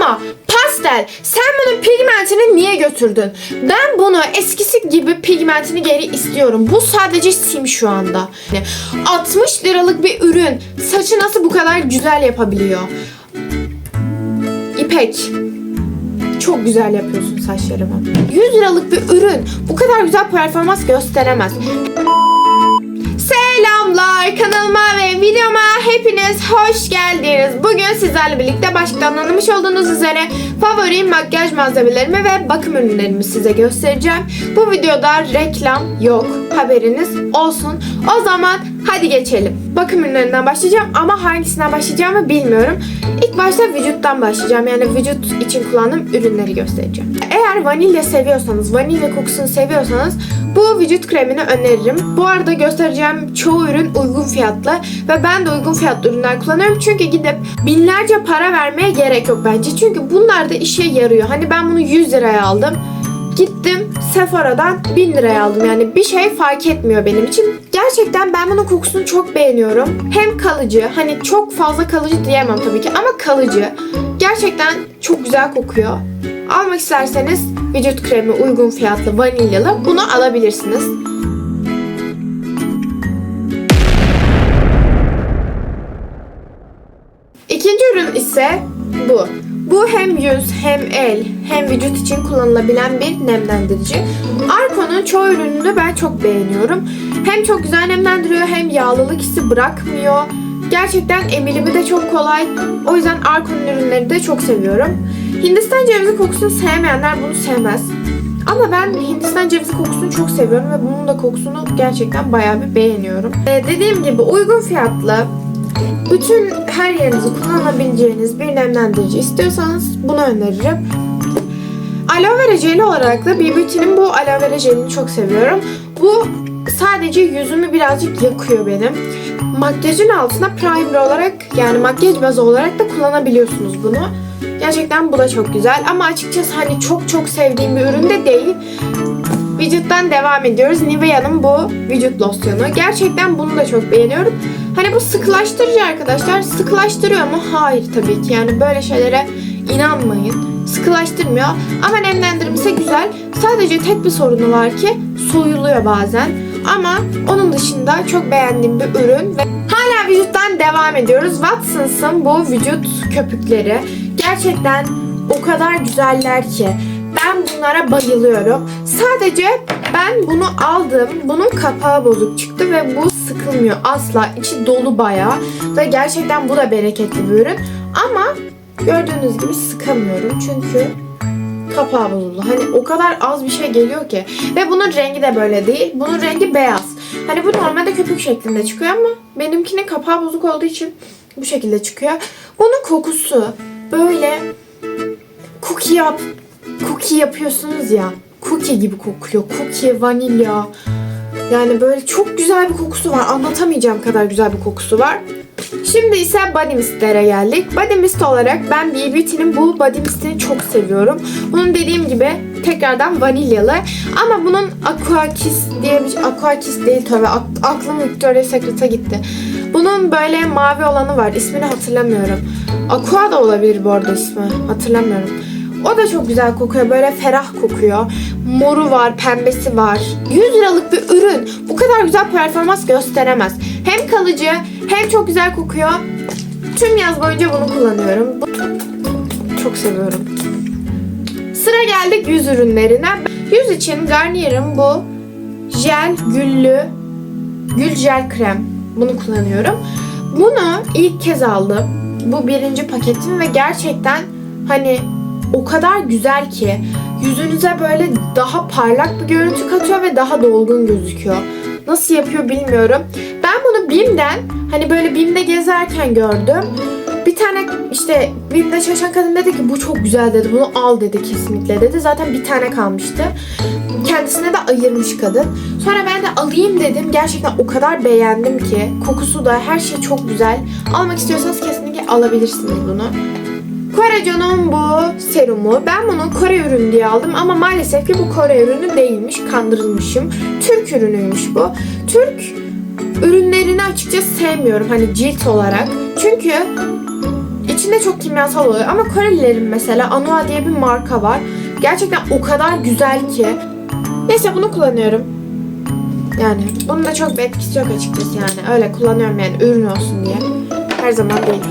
Ama pastel sen bunun pigmentini niye götürdün? Ben bunu eskisi gibi pigmentini geri istiyorum. Bu sadece sim şu anda. Yani 60 liralık bir ürün saçı nasıl bu kadar güzel yapabiliyor? İpek çok güzel yapıyorsun saçlarımı. 100 liralık bir ürün bu kadar güzel performans gösteremez. Selamlar kanalıma ve videoma hepiniz hoş geldiniz. Bugün sizlerle birlikte başlıktan anlamış olduğunuz üzere favori makyaj malzemelerimi ve bakım ürünlerimi size göstereceğim. Bu videoda reklam yok haberiniz olsun. O zaman hadi geçelim. Bakım ürünlerinden başlayacağım ama hangisinden başlayacağımı bilmiyorum. İlk başta vücuttan başlayacağım. Yani vücut için kullandığım ürünleri göstereceğim. Eğer vanilya seviyorsanız, vanilya kokusunu seviyorsanız bu vücut kremini öneririm. Bu arada göstereceğim çoğu ürün uygun fiyatlı ve ben de uygun fiyatlı ürünler kullanıyorum. Çünkü gidip binlerce para vermeye gerek yok bence. Çünkü bunlar da işe yarıyor. Hani ben bunu 100 liraya aldım. Gittim Sephora'dan 1000 liraya aldım. Yani bir şey fark etmiyor benim için. Gerçekten ben bunun kokusunu çok beğeniyorum. Hem kalıcı, hani çok fazla kalıcı diyemem tabii ki ama kalıcı. Gerçekten çok güzel kokuyor. Almak isterseniz vücut kremi uygun fiyatlı vanilyalı bunu alabilirsiniz. İkinci ürün ise bu. Bu hem yüz hem el hem vücut için kullanılabilen bir nemlendirici. Arko'nun çoğu ürününü ben çok beğeniyorum. Hem çok güzel nemlendiriyor hem yağlılık hissi bırakmıyor. Gerçekten emilimi de çok kolay. O yüzden Arko'nun ürünlerini de çok seviyorum. Hindistan cevizi kokusunu sevmeyenler bunu sevmez. Ama ben Hindistan cevizi kokusunu çok seviyorum ve bunun da kokusunu gerçekten bayağı bir beğeniyorum. Ee, dediğim gibi uygun fiyatlı, bütün her yerinizi kullanabileceğiniz bir nemlendirici istiyorsanız bunu öneririm. Aloe vera jeli olarak da BB Beauty'nin bu aloe vera jelini çok seviyorum. Bu sadece yüzümü birazcık yakıyor benim. Makyajın altına primer olarak yani makyaj bazı olarak da kullanabiliyorsunuz bunu. Gerçekten bu da çok güzel ama açıkçası hani çok çok sevdiğim bir ürün de değil. Vücuttan devam ediyoruz. Nivea'nın bu vücut losyonu. Gerçekten bunu da çok beğeniyorum. Hani bu sıkılaştırıcı arkadaşlar. Sıkılaştırıyor mu? Hayır tabii ki. Yani böyle şeylere inanmayın. Sıkılaştırmıyor. Ama nemlendirmesi güzel. Sadece tek bir sorunu var ki soyuluyor bazen. Ama onun dışında çok beğendiğim bir ürün ve hala vücuttan devam ediyoruz. Watsons'ın bu vücut köpükleri gerçekten o kadar güzeller ki. Ben bunlara bayılıyorum. Sadece ben bunu aldım. Bunun kapağı bozuk çıktı ve bu sıkılmıyor asla. İçi dolu bayağı. Ve gerçekten bu da bereketli bir ürün. Ama gördüğünüz gibi sıkamıyorum. Çünkü kapağı bozuldu. Hani o kadar az bir şey geliyor ki. Ve bunun rengi de böyle değil. Bunun rengi beyaz. Hani bu normalde köpük şeklinde çıkıyor ama benimkinin kapağı bozuk olduğu için bu şekilde çıkıyor. Bunun kokusu böyle cookie yap cookie yapıyorsunuz ya. Cookie gibi kokuyor. Cookie, vanilya. Yani böyle çok güzel bir kokusu var. Anlatamayacağım kadar güzel bir kokusu var. Şimdi ise body mistlere geldik. Body mist olarak ben B Beauty'nin bu body mistini çok seviyorum. Bunun dediğim gibi tekrardan vanilyalı. Ama bunun Aqua Kiss diye bir Aqua Kiss değil tabii. Ak- aklım Victoria's Secret'a gitti. Bunun böyle mavi olanı var. İsmini hatırlamıyorum. Aqua da olabilir bu arada ismi. Hatırlamıyorum. O da çok güzel kokuyor. Böyle ferah kokuyor. Moru var, pembesi var. 100 liralık bir ürün. Bu kadar güzel performans gösteremez. Hem kalıcı hem çok güzel kokuyor. Tüm yaz boyunca bunu kullanıyorum. Çok seviyorum. Sıra geldik yüz ürünlerine. Yüz için Garnier'in bu jel güllü gül jel krem. Bunu kullanıyorum. Bunu ilk kez aldım. Bu birinci paketim ve gerçekten hani o kadar güzel ki yüzünüze böyle daha parlak bir görüntü katıyor ve daha dolgun gözüküyor. Nasıl yapıyor bilmiyorum. BİM'den hani böyle BİM'de gezerken gördüm. Bir tane işte BİM'de çalışan kadın dedi ki bu çok güzel dedi. Bunu al dedi kesinlikle dedi. Zaten bir tane kalmıştı. Kendisine de ayırmış kadın. Sonra ben de alayım dedim. Gerçekten o kadar beğendim ki. Kokusu da her şey çok güzel. Almak istiyorsanız kesinlikle alabilirsiniz bunu. Korecon'un bu serumu. Ben bunu Kore ürünü diye aldım ama maalesef ki bu Kore ürünü değilmiş. Kandırılmışım. Türk ürünüymüş bu. Türk ürünlerini açıkçası sevmiyorum hani cilt olarak. Çünkü içinde çok kimyasal oluyor. Ama Korelilerin mesela Anua diye bir marka var. Gerçekten o kadar güzel ki. Neyse bunu kullanıyorum. Yani bunun da çok bir etkisi yok açıkçası yani. Öyle kullanıyorum yani ürün olsun diye. Her zaman değil.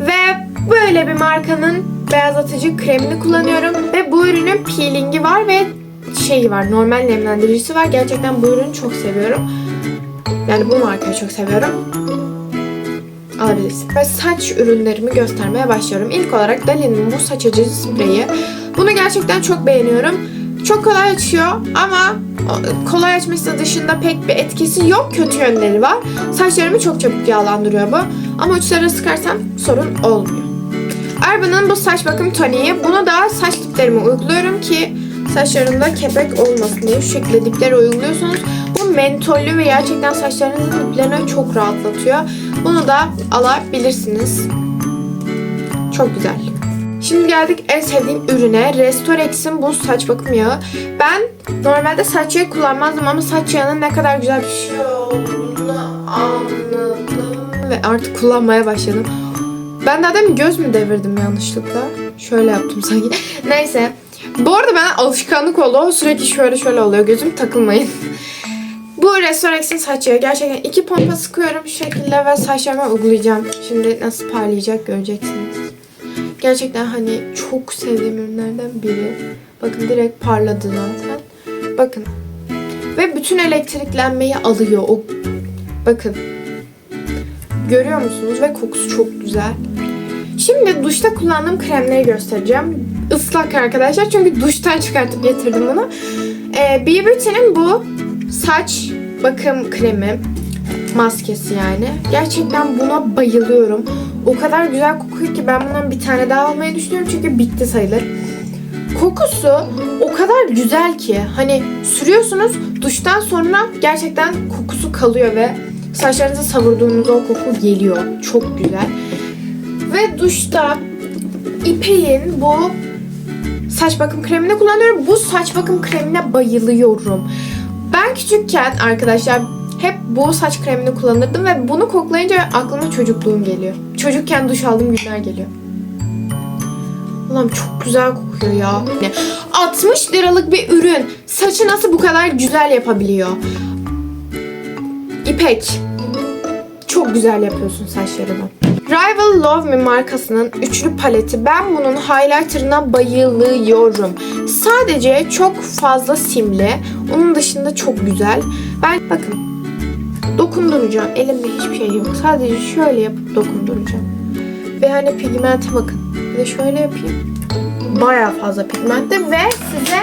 Ve böyle bir markanın beyazlatıcı kremini kullanıyorum. Ve bu ürünün peelingi var ve şeyi var. Normal nemlendiricisi var. Gerçekten bu ürünü çok seviyorum. Yani bu markayı çok seviyorum. Alabilirsin. Ve saç ürünlerimi göstermeye başlıyorum. İlk olarak Dali'nin bu saç açıcı spreyi. Bunu gerçekten çok beğeniyorum. Çok kolay açıyor ama kolay açması dışında pek bir etkisi yok. Kötü yönleri var. Saçlarımı çok çabuk yağlandırıyor bu. Ama uçlara sıkarsam sorun olmuyor. Urban'ın bu saç bakım toniği. Bunu da saç diplerime uyguluyorum ki saçlarımda kepek olmasın diye şu şekilde diplere uyguluyorsunuz. Bu mentollü ve gerçekten saçlarınızın diplerini çok rahatlatıyor. Bunu da alabilirsiniz. Çok güzel. Şimdi geldik en sevdiğim ürüne. Restorex'in bu saç bakım yağı. Ben normalde saç yağı kullanmazdım ama saç yağının ne kadar güzel bir şey olduğunu anladım. Ve artık kullanmaya başladım. Ben daha demin göz mü devirdim yanlışlıkla? Şöyle yaptım sanki. Neyse. Bu arada ben alışkanlık oldu. Sürekli şöyle şöyle oluyor. Gözüm takılmayın. Bu Restorex'in saç yağı. Gerçekten iki pompa sıkıyorum şu şekilde ve saçlarıma uygulayacağım. Şimdi nasıl parlayacak göreceksiniz. Gerçekten hani çok sevdiğim ürünlerden biri. Bakın direkt parladı zaten. Bakın. Ve bütün elektriklenmeyi alıyor. O Bakın. Görüyor musunuz? Ve kokusu çok güzel. Şimdi duşta kullandığım kremleri göstereceğim. Islak arkadaşlar çünkü duştan çıkartıp getirdim bunu. Ee, B Beauty'nin bu saç bakım kremi maskesi yani. Gerçekten buna bayılıyorum. O kadar güzel kokuyor ki ben bundan bir tane daha almayı düşünüyorum çünkü bitti sayılır. Kokusu o kadar güzel ki hani sürüyorsunuz duştan sonra gerçekten kokusu kalıyor ve saçlarınıza savurduğunuzda o koku geliyor. Çok güzel. Ve duşta İpek'in bu saç bakım kremini kullanıyorum. Bu saç bakım kremine bayılıyorum. Ben küçükken arkadaşlar hep bu saç kremini kullanırdım ve bunu koklayınca aklıma çocukluğum geliyor. Çocukken duş aldığım günler geliyor. Ulan çok güzel kokuyor ya. 60 liralık bir ürün saçı nasıl bu kadar güzel yapabiliyor? İpek. Çok güzel yapıyorsun saçlarını. Rival Love Me markasının üçlü paleti. Ben bunun highlighterına bayılıyorum. Sadece çok fazla simli. Onun dışında çok güzel. Ben bakın dokunduracağım. Elimde hiçbir şey yok. Sadece şöyle yapıp dokunduracağım. Ve hani pigmente bakın. Bir de şöyle yapayım. Baya fazla pigmente ve size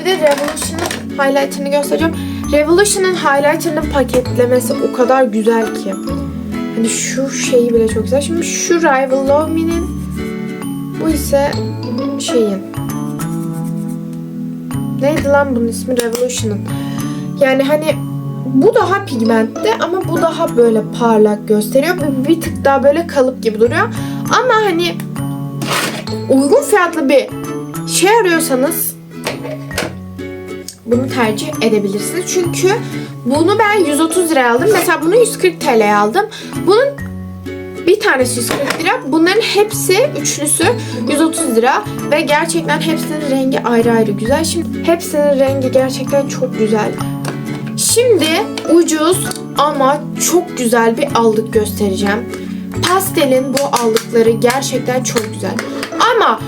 bir de Revolution'ın highlighter'ını göstereceğim. Revolution'ın highlighter'ının paketlemesi o kadar güzel ki. Hani şu şeyi bile çok güzel. Şimdi şu Rival Love Me'nin bu ise şeyin neydi lan bunun ismi Revolution'ın. Yani hani bu daha pigmentli ama bu daha böyle parlak gösteriyor. Bir, bir tık daha böyle kalıp gibi duruyor. Ama hani uygun fiyatlı bir şey arıyorsanız bunu tercih edebilirsiniz. Çünkü bunu ben 130 liraya aldım. Mesela bunu 140 TL'ye aldım. Bunun bir tanesi 140 lira. Bunların hepsi üçlüsü 130 lira. Ve gerçekten hepsinin rengi ayrı ayrı güzel. Şimdi hepsinin rengi gerçekten çok güzel. Şimdi ucuz ama çok güzel bir aldık göstereceğim. Pastel'in bu aldıkları gerçekten çok güzel. Ama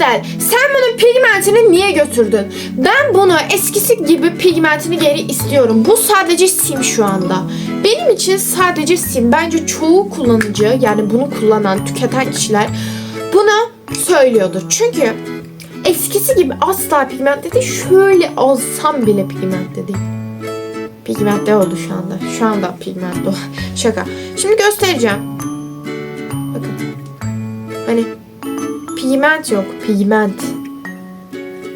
pastel sen bunun pigmentini niye götürdün? Ben bunu eskisi gibi pigmentini geri istiyorum. Bu sadece sim şu anda. Benim için sadece sim. Bence çoğu kullanıcı yani bunu kullanan, tüketen kişiler bunu söylüyordur. Çünkü eskisi gibi asla pigmentte değil. Şöyle alsam bile pigmentte değil. Pigmentte oldu şu anda. Şu anda pigmentte oldu. Şaka. Şimdi göstereceğim. Bakın. Hani pigment yok. Pigment.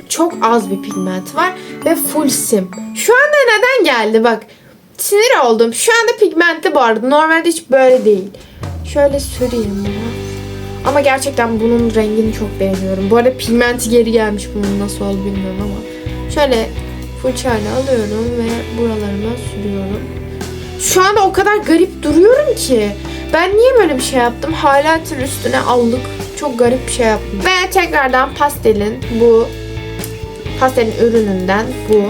Çok az bir pigment var ve full sim. Şu anda neden geldi bak. Sinir oldum. Şu anda pigmentli bu arada. Normalde hiç böyle değil. Şöyle süreyim bunu. Ama gerçekten bunun rengini çok beğeniyorum. Bu arada pigmenti geri gelmiş bunun nasıl oldu bilmiyorum ama. Şöyle fırçayla alıyorum ve buralarıma sürüyorum. Şu anda o kadar garip duruyorum ki. Ben niye böyle bir şey yaptım? Highlighter üstüne aldık. Çok garip bir şey yaptım. Ve tekrardan pastelin bu pastelin ürününden bu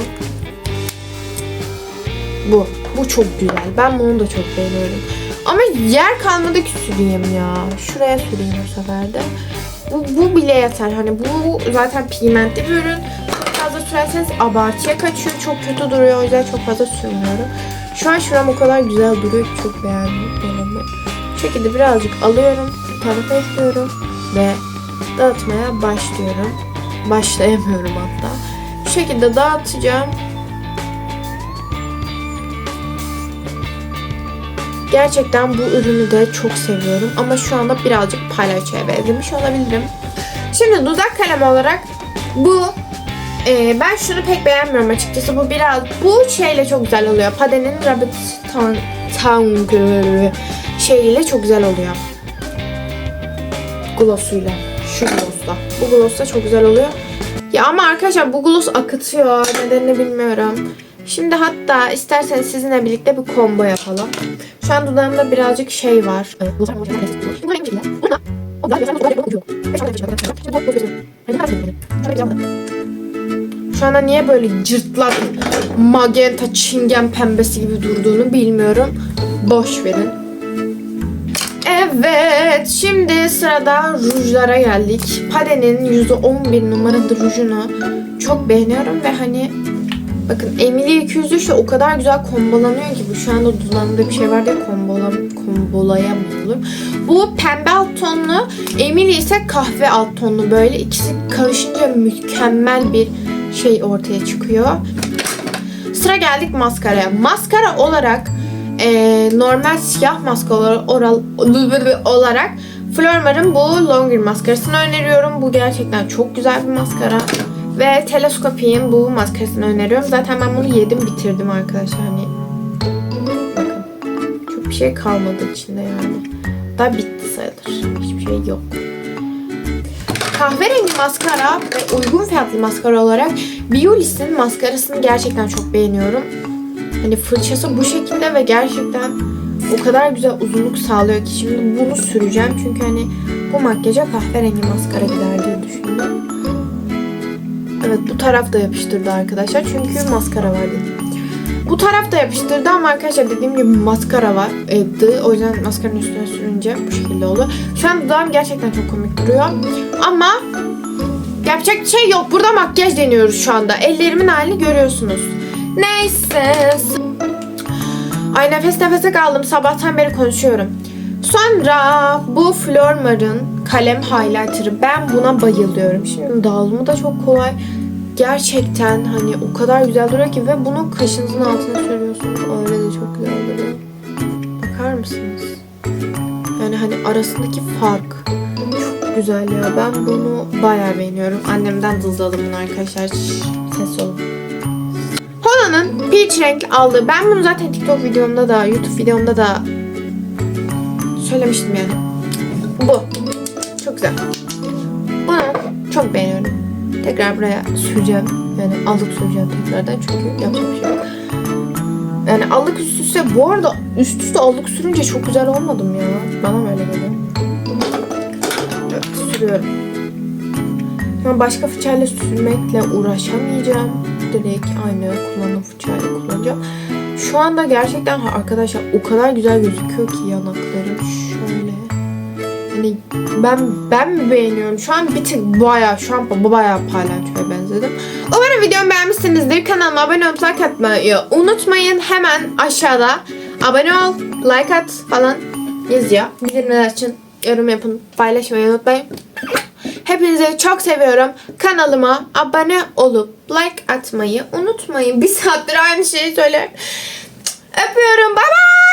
bu. Bu çok güzel. Ben bunu da çok beğeniyorum. Ama yer kalmadı ki süreyim ya. Şuraya süreyim bu sefer de. Bu, bu bile yeter. Hani bu zaten pigmentli bir ürün. Çok fazla sürerseniz abartıya kaçıyor. Çok kötü duruyor. O yüzden çok fazla sürmüyorum. Şu an şuram o kadar güzel duruyor ki çok beğendim. Denemi. Bu şekilde birazcık alıyorum. Tarafa ekliyorum. Ve dağıtmaya başlıyorum. Başlayamıyorum hatta. Bu şekilde dağıtacağım. Gerçekten bu ürünü de çok seviyorum. Ama şu anda birazcık palyaçoya benzemiş olabilirim. Şimdi dudak kalemi olarak bu e, ben şunu pek beğenmiyorum açıkçası. Bu biraz bu şeyle çok güzel oluyor. Pade'nin Rabbit Tongue şeyiyle çok güzel oluyor. Glossuyla. Şu glossla. Bu glossla çok güzel oluyor. Ya ama arkadaşlar bu gloss akıtıyor. Nedenini bilmiyorum. Şimdi hatta isterseniz sizinle birlikte bir combo yapalım. Şu an dudağımda birazcık şey var. Şu anda niye böyle cırtlak magenta çingen pembesi gibi durduğunu bilmiyorum. Boş verin. Evet, şimdi sırada rujlara geldik. Pade'nin %11 numaralı rujunu çok beğeniyorum ve hani bakın Emily 203 ile o kadar güzel kombolanıyor ki bu şu anda dudağımda bir şey var diye kombola, kombolayamıyorum. Bu pembe alt tonlu, Emily ise kahve alt tonlu böyle ikisi karışınca mükemmel bir şey ortaya çıkıyor. Sıra geldik maskaraya. Maskara olarak e, normal siyah olarak, oral, olarak Flormar'ın bu Longer maskarasını öneriyorum. Bu gerçekten çok güzel bir maskara. Ve Teleskopik'in bu maskarasını öneriyorum. Zaten ben bunu yedim bitirdim arkadaşlar. Hani çok bir şey kalmadı içinde yani. Da bitti sayılır. Hiçbir şey yok. Kahverengi maskara ve uygun fiyatlı maskara olarak Biolis'in maskarasını gerçekten çok beğeniyorum. Hani fırçası bu şekilde ve gerçekten o kadar güzel uzunluk sağlıyor ki şimdi bunu süreceğim. Çünkü hani bu makyaja kahverengi maskara gider diye düşündüm. Evet bu taraf da yapıştırdı arkadaşlar. Çünkü maskara var dedim. Bu taraf da yapıştırdı ama arkadaşlar dediğim gibi maskara var. Evde. O yüzden maskaranın üstüne sürünce bu şekilde olur. Şu an dudağım gerçekten çok komik duruyor. Ama yapacak şey yok. Burada makyaj deniyoruz şu anda. Ellerimin halini görüyorsunuz. Neyse. Ay nefes nefese kaldım. Sabahtan beri konuşuyorum. Sonra bu Flormar'ın kalem highlighter'ı. Ben buna bayılıyorum. Şimdi dağılımı da çok kolay. Gerçekten hani o kadar güzel duruyor ki ve bunu kaşınızın altına sürüyorsunuz. Öyle de çok güzel duruyor. Bakar mısınız? Yani hani arasındaki fark çok güzel ya. Ben bunu bayağı beğeniyorum. Annemden dızladım bunu arkadaşlar. Ses olun. Hola'nın peach renk aldığı. Ben bunu zaten TikTok videomda da, YouTube videomda da söylemiştim yani. Bu. Çok güzel. Bunu çok beğeniyorum. Tekrar buraya süreceğim. Yani allık süreceğim tekrardan çünkü yapacak şey. Yani allık üst üste bu arada üst üste allık sürünce çok güzel olmadım ya. Bana öyle geliyor? Evet sürüyorum. Ama başka fırçayla sürmekle uğraşamayacağım. Direkt aynı kullanım fırçayla kullanacağım. Şu anda gerçekten arkadaşlar o kadar güzel gözüküyor ki yanaklarım şöyle. Hani ben ben mi beğeniyorum? Şu an bir tık bayağı şu an bayağı palyaçoya benzedim. Umarım videomu beğenmişsinizdir. Kanalıma abone olup like atmayı unutmayın. Hemen aşağıda abone ol, like at falan yazıyor. Bildirimler açın, yorum yapın, paylaşmayı unutmayın. Hepinizi çok seviyorum. Kanalıma abone olup like atmayı unutmayın. Bir saattir aynı şeyi söyler. Öpüyorum. Bye bye.